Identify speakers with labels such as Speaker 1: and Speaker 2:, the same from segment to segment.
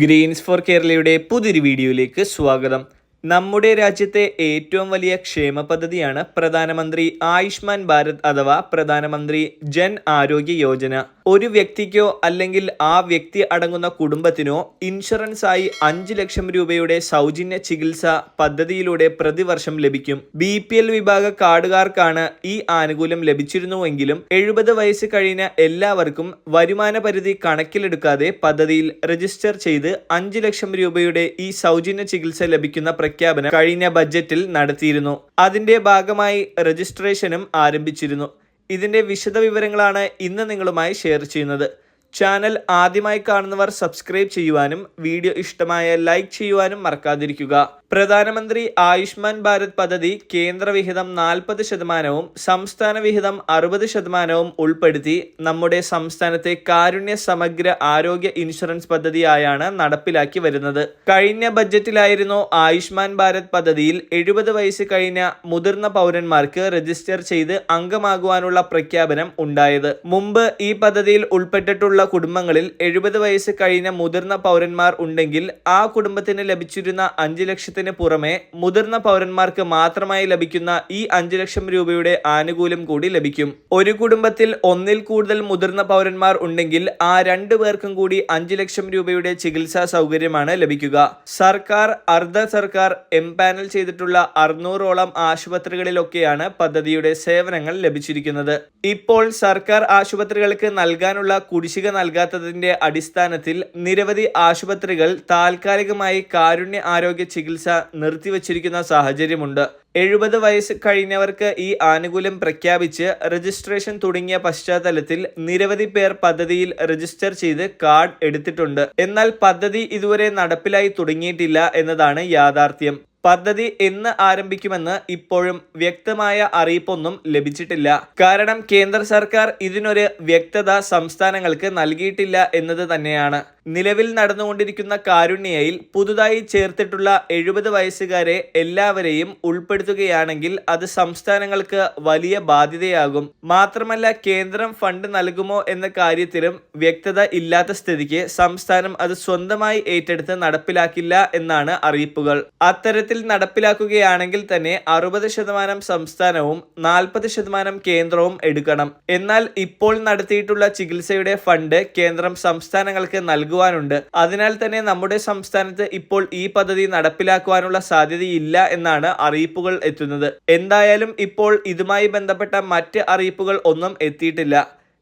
Speaker 1: Green's four കേരളയുടെ പുതിയൊരു വീഡിയോയിലേക്ക് സ്വാഗതം. നമ്മുടെ രാജ്യത്തെ ഏറ്റവും വലിയ ക്ഷേമ പദ്ധതിയാണ് പ്രധാനമന്ത്രി ആയുഷ്മാൻ ഭാരത് അഥവാ പ്രധാനമന്ത്രി ജൻ ആരോഗ്യ യോജന. ഒരു വ്യക്തിക്കോ അല്ലെങ്കിൽ ആ വ്യക്തി അടങ്ങുന്ന കുടുംബത്തിനോ ഇൻഷുറൻസ് ആയി അഞ്ച് ലക്ഷം രൂപയുടെ സൗജന്യ ചികിത്സ പദ്ധതിയിലൂടെ പ്രതിവർഷം ലഭിക്കും. ബി പി എൽ വിഭാഗ കാർഡുകാർക്കാണ് ഈ ആനുകൂല്യം ലഭിച്ചിരുന്നുവെങ്കിലും എഴുപത് വയസ്സ് കഴിഞ്ഞ എല്ലാവർക്കും വരുമാന പരിധി കണക്കിലെടുക്കാതെ പദ്ധതിയിൽ രജിസ്റ്റർ ചെയ്ത് അഞ്ച് ലക്ഷം രൂപയുടെ ഈ സൗജന്യ ചികിത്സ ലഭിക്കുന്ന പ്രഖ്യാപനം കഴിഞ്ഞ ബജറ്റിൽ നടത്തിയിരുന്നു. അതിന്റെ ഭാഗമായി രജിസ്ട്രേഷനും ആരംഭിച്ചിരുന്നു. ഇതിന്റെ വിശദവിവരങ്ങളാണ് ഇന്ന് നിങ്ങളുമായി ഷെയർ ചെയ്യുന്നത്. ചാനൽ ആദ്യമായി കാണുന്നവർ സബ്സ്ക്രൈബ് ചെയ്യുവാനും വീഡിയോ ഇഷ്ടമായ ലൈക്ക് ചെയ്യുവാനും മറക്കാതിരിക്കുക. പ്രധാനമന്ത്രി ആയുഷ്മാൻ ഭാരത് പദ്ധതി കേന്ദ്രവിഹിതം നാൽപ്പത് ശതമാനവും സംസ്ഥാന വിഹിതം അറുപത് ശതമാനവും ഉൾപ്പെടുത്തി നമ്മുടെ സംസ്ഥാനത്തെ കാരുണ്യ സമഗ്ര ആരോഗ്യ ഇൻഷുറൻസ് പദ്ധതിയായാണ് നടപ്പിലാക്കി വരുന്നത്. കഴിഞ്ഞ ബജറ്റിലായിരുന്നു ആയുഷ്മാൻ ഭാരത് പദ്ധതിയിൽ എഴുപത് വയസ്സ് കഴിഞ്ഞ മുതിർന്ന പൗരന്മാർക്ക് രജിസ്റ്റർ ചെയ്ത് അംഗമാകുവാനുള്ള പ്രഖ്യാപനം ഉണ്ടായത്. മുമ്പ് ഈ പദ്ധതിയിൽ ഉൾപ്പെട്ടിട്ടുള്ള കുടുംബങ്ങളിൽ എഴുപത് വയസ്സ് കഴിഞ്ഞ മുതിർന്ന പൗരന്മാർ ഉണ്ടെങ്കിൽ ആ കുടുംബത്തിന് ലഭിച്ചിരുന്ന അഞ്ച് ലക്ഷത്തിന് പുറമെ മുതിർന്ന പൗരന്മാർക്ക് മാത്രമായി ലഭിക്കുന്ന ഈ അഞ്ച് ലക്ഷം രൂപയുടെ ആനുകൂല്യം കൂടി ലഭിക്കും. ഒരു കുടുംബത്തിൽ ഒന്നിൽ കൂടുതൽ മുതിർന്ന പൗരന്മാർ ഉണ്ടെങ്കിൽ ആ രണ്ടു പേർക്കും കൂടി അഞ്ച് ലക്ഷം രൂപയുടെ ചികിത്സാ സൗകര്യമാണ് ലഭിക്കുക. സർക്കാർ അർദ്ധ സർക്കാർ എംപാനൽ ചെയ്തിട്ടുള്ള അറുന്നൂറോളം ആശുപത്രികളിലൊക്കെയാണ് പദ്ധതിയുടെ സേവനങ്ങൾ ലഭിച്ചിരിക്കുന്നത്. ഇപ്പോൾ സർക്കാർ ആശുപത്രികൾക്ക് നൽകാനുള്ള കുടിശ്ശിക നൽകാത്തതിന്റെ അടിസ്ഥാനത്തിൽ നിരവധി ആശുപത്രികൾ താൽക്കാലികമായി കാരുണ്യ ആരോഗ്യ ചികിത്സ നിർത്തിവച്ചിരിക്കുന്ന സാഹചര്യമുണ്ട്. എഴുപത് വയസ്സ് കഴിഞ്ഞവർക്ക് ഈ ആനുകൂല്യം പ്രഖ്യാപിച്ച് രജിസ്ട്രേഷൻ തുടങ്ങിയ പശ്ചാത്തലത്തിൽ നിരവധി പേർ പദ്ധതിയിൽ രജിസ്റ്റർ ചെയ്ത് കാർഡ് എടുത്തിട്ടുണ്ട്. എന്നാൽ പദ്ധതി ഇതുവരെ നടപ്പിലായി തുടങ്ങിയിട്ടില്ല എന്നതാണ് യാഥാർത്ഥ്യം. പദ്ധതി എന്ന് ആരംഭിക്കുമെന്ന് ഇപ്പോഴും വ്യക്തമായ അറിയിപ്പൊന്നും ലഭിച്ചിട്ടില്ല. കാരണം കേന്ദ്ര സർക്കാർ ഇതിനൊരു വ്യക്തത സംസ്ഥാനങ്ങൾക്ക് നൽകിയിട്ടില്ല എന്നത് തന്നെയാണ്. നിലവിൽ നടന്നുകൊണ്ടിരിക്കുന്ന കാരുണ്യയിൽ പുതുതായി ചേർത്തിട്ടുള്ള എഴുപത് വയസ്സുകാരെ എല്ലാവരെയും ഉൾപ്പെടുത്തുകയാണെങ്കിൽ അത് സംസ്ഥാനങ്ങൾക്ക് വലിയ ബാധ്യതയാകും. മാത്രമല്ല കേന്ദ്രം ഫണ്ട് നൽകുമോ എന്ന കാര്യത്തിലും വ്യക്തത ഇല്ലാത്ത സ്ഥിതിക്ക് സംസ്ഥാനം അത് സ്വന്തമായി ഏറ്റെടുത്ത് നടപ്പിലാക്കില്ല എന്നാണ് അറിയിപ്പുകൾ. അത്തരത്തിൽ നടപ്പിലാക്കുകയാണെങ്കിൽ തന്നെ അറുപത് ശതമാനം സംസ്ഥാനവും നാൽപ്പത് ശതമാനം കേന്ദ്രവും എടുക്കണം. എന്നാൽ ഇപ്പോൾ നടത്തിയിട്ടുള്ള ചികിത്സയുടെ ഫണ്ട് കേന്ദ്രം സംസ്ഥാനങ്ങൾക്ക് നൽകുവാനുണ്ട്. അതിനാൽ തന്നെ നമ്മുടെ സംസ്ഥാനത്ത് ഇപ്പോൾ ഈ പദ്ധതി നടപ്പിലാക്കുവാനുള്ള സാധ്യതയില്ല എന്നാണ് അറിയിപ്പുകൾ എത്തുന്നത്. എന്തായാലും ഇപ്പോൾ ഇതുമായി ബന്ധപ്പെട്ട മറ്റ് അറിയിപ്പുകൾ ഒന്നും എത്തിയിട്ടില്ല.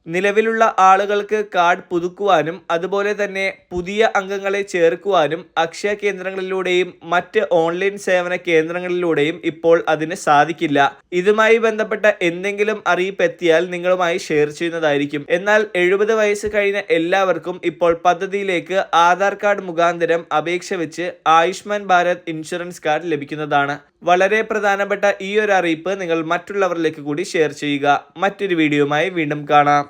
Speaker 1: നിലവിലുള്ള ആളുകൾക്ക് കാർഡ് പുതുക്കുവാനും അതുപോലെ തന്നെ പുതിയ അംഗങ്ങളെ ചേർക്കുവാനും അക്ഷയ കേന്ദ്രങ്ങളിലൂടെയും മറ്റ് ഓൺലൈൻ സേവന കേന്ദ്രങ്ങളിലൂടെയും ഇപ്പോൾ അതിന് സാധിക്കില്ല. ഇതുമായി ബന്ധപ്പെട്ട എന്തെങ്കിലും അറിയിപ്പ് എത്തിയാൽ നിങ്ങളുമായി ഷെയർ ചെയ്യുന്നതായിരിക്കും. എന്നാൽ എഴുപത് വയസ്സ് കഴിഞ്ഞ എല്ലാവർക്കും ഇപ്പോൾ പദ്ധതിയിലേക്ക് ആധാർ കാർഡ് മുഖാന്തരം അപേക്ഷ വെച്ച് ആയുഷ്മാൻ ഭാരത് ഇൻഷുറൻസ് കാർഡ് ലഭിക്കുന്നതാണ്. വളരെ പ്രധാനപ്പെട്ട ഈ ഒരു അറിയിപ്പ് നിങ്ങൾ മറ്റുള്ളവരിലേക്ക് കൂടി ഷെയർ ചെയ്യുക. മറ്റൊരു വീഡിയോയുമായി വീണ്ടും കാണാം.